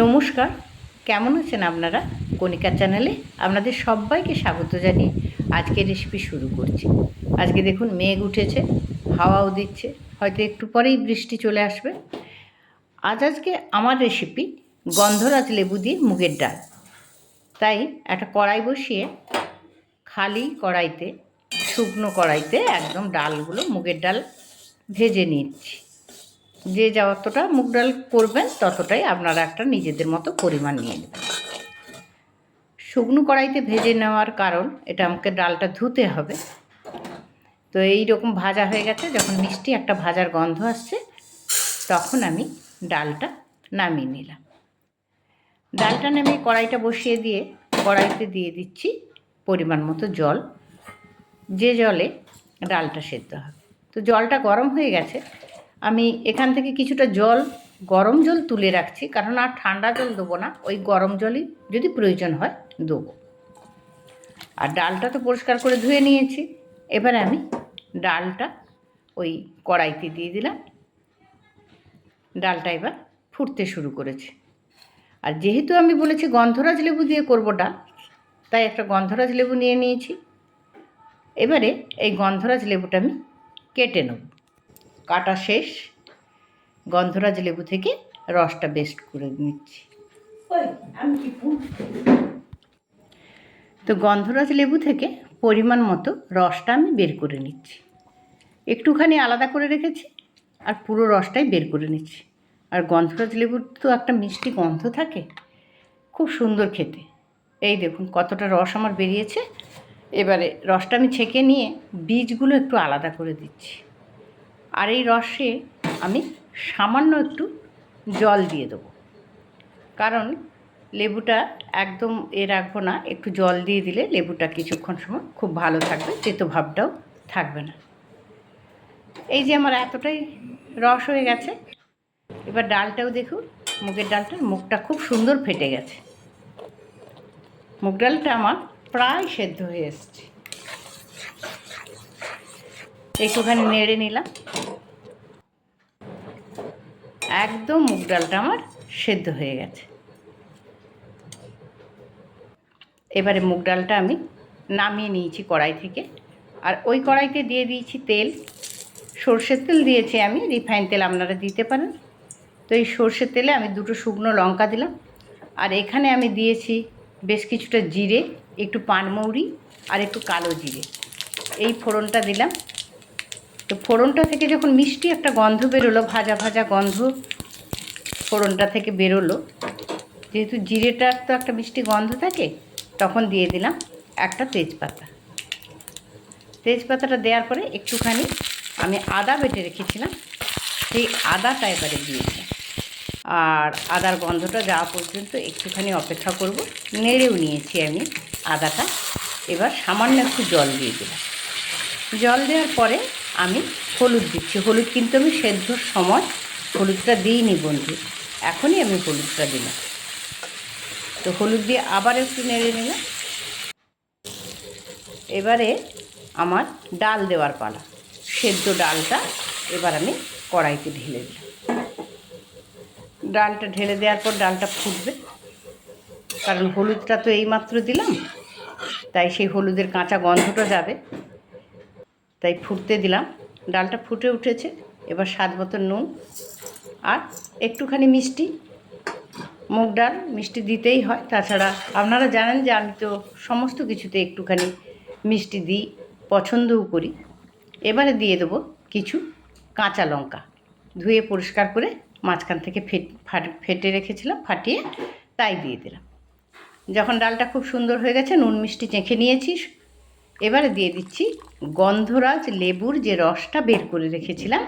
নমস্কার, কেমন আছেন আপনারা? কণিকা চ্যানেলে আপনাদের সবাইকে স্বাগত জানিয়ে আজকের রেসিপি শুরু করছি। আজকে দেখুন মেঘ উঠেছে, হাওয়াও দিচ্ছে, হয়তো একটু পরেই বৃষ্টি চলে আসবে। আজ আজকে আমার রেসিপি গন্ধরাজ লেবু দিয়ে মুগের ডাল। তাই একটা কড়াই বসিয়ে খালি কড়াইতে, শুকনো কড়াইতে একদম ডালগুলো, মুগের ডাল ভেজে নিচ্ছি। যে যতটা মুগ ডাল করবেন, ততটাই আপনারা একটা নিজেদের মতো পরিমাণ নিয়ে নেবেন। শুকনো কড়াইতে ভেজে নেওয়ার কারণ, এটা আমাকে ডালটা ধুতে হবে। তো এই রকম ভাজা হয়ে গেছে, যখন মিষ্টি একটা ভাজার গন্ধ আসছে, তখন আমি ডালটা নামিয়ে নিলাম। ডালটা নেমে কড়াইটা বসিয়ে দিয়ে, কড়াইতে দিয়ে দিচ্ছি পরিমাণ মতো জল। যে জলে ডালটা সেদ্ধ হবে। তো জলটা গরম হয়ে গেছে আমি এখান থেকে কিছুটা জল, গরম জল তুলে রাখছি, কারণ আর ঠান্ডা জল দেবো না, ওই গরম জলই যদি প্রয়োজন হয় দেবো। আর ডালটা তো পরিষ্কার করে ধুয়ে নিয়েছি, এবারে আমি ডালটা ওই কড়াইতে দিয়ে দিলাম। ডালটা এবার ফুটতে শুরু করেছে। আর যেহেতু আমি বলেছি গন্ধরাজ লেবু দিয়ে করব ডাল, তাই একটা গন্ধরাজ লেবু নিয়ে নিয়েছি। এবারে এই গন্ধরাজ লেবুটা আমি কেটে নেব। কাটা শেষ। গন্ধরাজ লেবু থেকে রসটা বেস্ট করে নিচ্ছি। তো গন্ধরাজ লেবু থেকে পরিমাণ মতো রসটা আমি বের করে নিচ্ছি। একটুখানি আলাদা করে রেখেছি আর পুরো রসটাই বের করে নিচ্ছি। আর গন্ধরাজ লেবুর তো একটা মিষ্টি গন্ধ থাকে খুব সুন্দর খেতে। এই দেখুন কতটা রস আমার বেরিয়েছে। এবারে রসটা আমি ছেঁকে নিয়ে বীজগুলো একটু আলাদা করে দিচ্ছি। আর এই রসে আমি সামান্য একটু জল দিয়ে দেবো। কারণ লেবুটা একদম এ রাখব না, একটু জল দিয়ে দিলে লেবুটা কিছুক্ষণ সময় খুব ভালো থাকবে, তেতো ভাবটাও থাকবে না। এই যে আমার এতটাই রস হয়ে গেছে, এবার ডালটাও দেখুন, মুগের ডালটার মুখটা খুব সুন্দর ফেটে গেছে। মুগ ডালটা আমার প্রায় সেদ্ধ হয়ে এসছে। একটুখানি নেড়ে নিলাম। একদম মুগ ডালটা আমার সেদ্ধ হয়ে গেছে। এবারে মুগ ডালটা আমি নামিয়ে নিয়েছি কড়াই থেকে। আর ওই কড়াইতে দিয়ে দিয়েছি তেল। সর্ষের তেল দিয়েছি আমি, রিফাইন তেল আপনারা দিতে পারেন। তো এই সর্ষের তেলে আমি দুটো শুকনো লঙ্কা দিলাম। আর এখানে আমি দিয়েছি বেশ কিছুটা জিরে, একটু পানমৌরি আর একটু কালো জিরে। এই ফোড়নটা দিলাম। তো ফোড়নটা থেকে যখন মিষ্টি একটা গন্ধ বেরোলো, ভাজা ভাজা গন্ধ ফোড়নটা থেকে বেরোলো, যেহেতু জিরেটার তো একটা মিষ্টি গন্ধ থাকে, তখন দিয়ে দিলাম একটা তেজপাতা। তেজপাতাটা দেওয়ার পরে একটুখানি আমি আদা বেটে রেখেছিলাম, সেই আদাটা এবারে দিয়েছি আর আদার গন্ধটা যাওয়া পর্যন্ত একটুখানি অপেক্ষা করব, নেড়েও নিয়েছি আমি আদাটা। এবার সামান্য একটু জল দিয়ে দিলাম। জল দেওয়ার পরে আমি হলুদ দিচ্ছি। হলুদ কিন্তু আমি সেদ্ধর সময় হলুদটা দিইনি বন্ধু। এখনই আমি হলুদটা দিলাম। তো হলুদ দিয়ে আবার একটু নেড়ে নিলাম। এবারে আমার ডাল দেওয়ার পালা। সেদ্ধ ডালটা এবার আমি কড়াইতে ঢেলে দিলাম। ডালটা ঢেলে দেওয়ার পর ডালটা ফুটবে। কারণ হলুদটা তো এইমাত্র দিলাম, তাই সেই হলুদের কাঁচা গন্ধটা যাবে। তাই ফুটতে দিলাম। ডালটা ফুটে উঠেছে। এবার স্বাদ মতো নুন আর একটুখানি মিষ্টি। মুগ ডাল মিষ্টি দিতেই হয়। তাছাড়া আপনারা জানেন যে আমি তো সমস্ত কিছুতে একটুখানি মিষ্টি দিই, পছন্দও করি। এবারে দিয়ে দেবো কিছু কাঁচা লঙ্কা। ধুয়ে পরিষ্কার করে মাঝখান থেকে ফেট, ফেটে রেখেছিলাম, ফাটিয়ে তাই দিয়ে দিলাম। যখন ডালটা খুব সুন্দর হয়ে গেছে, নুন মিষ্টি চেখে নিয়েছি। এবারে দিয়ে দিচ্ছি গন্ধরাজ লেবুর যে রসটা বের করে রেখেছিলাম,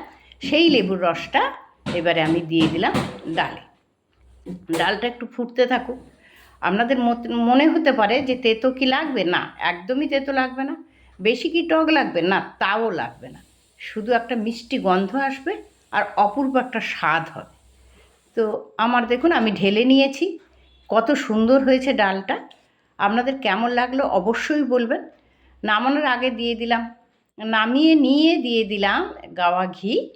সেই লেবুর রসটা এবারে আমি দিয়ে দিলাম ডালে। ডালটা একটু ফুটতে থাকুক। আপনাদের মনে হতে পারে যে তেতো কি লাগবে? না, একদমই তেতো লাগবে না। বেশি কি টক লাগবে? না, তাও লাগবে না। শুধু একটা মিষ্টি গন্ধ আসবে আর অপূর্ব একটা স্বাদ হবে। তো আমার দেখুন, আমি ঢেলে নিয়েছি। কত সুন্দর হয়েছে ডালটা। আপনাদের কেমন লাগল অবশ্যই বলবেন। নামানোর আগে দিয়ে দিলাম। নামিয়ে নিয়ে দিয়ে দিলাম গাওয়া ঘি।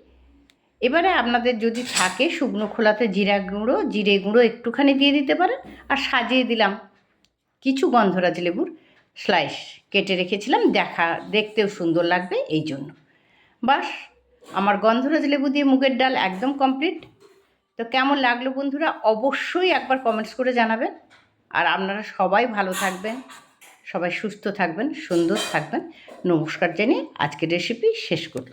এবারে আপনাদের যদি থাকে শুকনো খোলাতে জিরা গুঁড়ো, জিরে গুঁড়ো একটুখানি দিয়ে দিতে পারেন। আর সাজিয়ে দিলাম কিছু গন্ধরাজ লেবুর স্লাইস। কেটে রেখেছিলাম, দেখা, দেখতেও সুন্দর লাগবে এই জন্য। বাস, আমার গন্ধরাজ লেবু দিয়ে মুগের ডাল একদম কমপ্লিট। তো কেমন লাগল বন্ধুরা, অবশ্যই একবার কমেন্টস করে জানাবেন। আর আপনারা সবাই ভালো থাকবেন। সবাই সুস্থ থাকবেন সুন্দর থাকবেন। নমস্কার জানিয়ে আজকের রেসিপি শেষ করলাম।